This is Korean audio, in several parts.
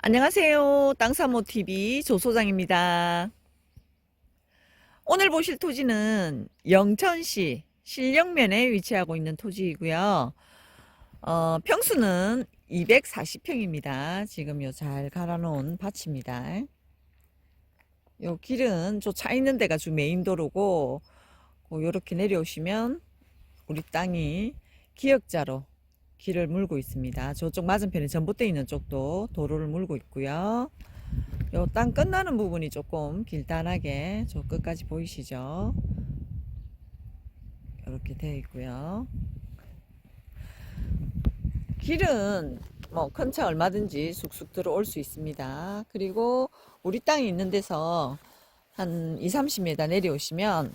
안녕하세요. 땅사모TV 조소장입니다. 오늘 보실 토지는 영천시 신령면에 위치하고 있는 토지이고요. 어, 평수는 240평입니다. 지금 요 잘 갈아놓은 밭입니다. 요 길은 저 차 있는 데가 주 메인 도로고 요렇게 내려오시면 우리 땅이 기역자로 길을 물고 있습니다. 저쪽 맞은편에 전봇대 있는 쪽도 도로를 물고 있고요. 요 땅 끝나는 부분이 조금 길단하게 저 끝까지 보이시죠? 이렇게 되어 있고요. 길은 뭐 큰 차 얼마든지 쑥쑥 들어올 수 있습니다. 그리고 우리 땅이 있는 데서 한 2, 30m 내려오시면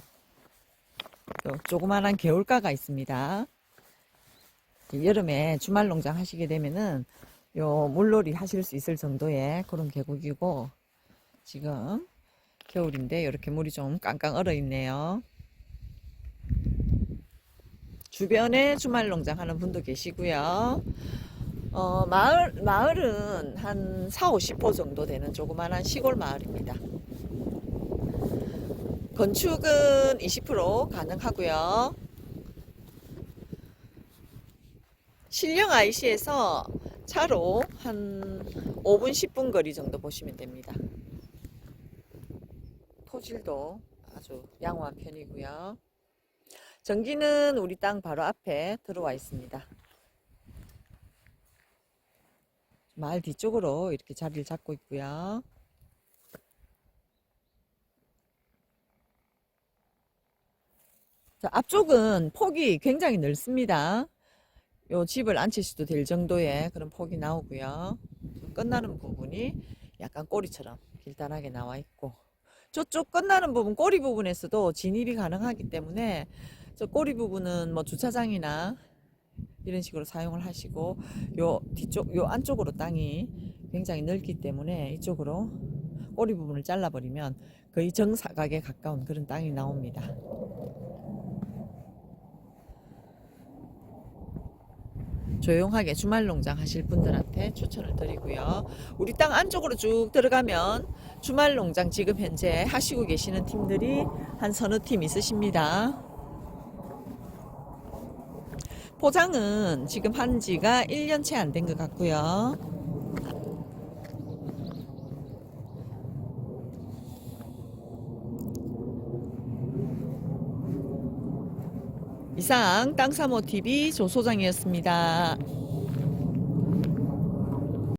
요 조그만한 개울가가 있습니다. 여름에 주말 농장 하시게 되면은 요 물놀이 하실 수 있을 정도의 그런 계곡이고 지금 겨울인데 이렇게 물이 좀 깡깡 얼어 있네요. 주변에 주말 농장 하는 분도 계시고요. 어, 마을, 마을은 한 4, 50호 정도 되는 조그만한 시골 마을입니다. 건축은 20% 가능하고요. 신령 IC에서 차로 한 5분 10분 거리 정도 보시면 됩니다. 토질도 아주 양호한 편이고요. 전기는 우리 땅 바로 앞에 들어와 있습니다. 마을 뒤쪽으로 이렇게 자리를 잡고 있고요. 자, 앞쪽은 폭이 굉장히 넓습니다. 요 집을 앉히셔도 될 정도의 그런 폭이 나오고요. 끝나는 부분이 약간 꼬리처럼 길단하게 나와 있고 저쪽 끝나는 부분 꼬리 부분에서도 진입이 가능하기 때문에 저 꼬리 부분은 뭐 주차장이나 이런 식으로 사용을 하시고 요 뒤쪽 요 안쪽으로 땅이 굉장히 넓기 때문에 이쪽으로 꼬리 부분을 잘라버리면 거의 정사각에 가까운 그런 땅이 나옵니다. 조용하게 주말 농장 하실 분들한테 추천을 드리고요. 우리 땅 안쪽으로 쭉 들어가면 주말 농장 지금 현재 하시고 계시는 팀들이 한 서너 팀 있으십니다. 포장은 지금 한 지가 1년 채 안 된 것 같고요. 이상 땅사모TV 조소장이었습니다.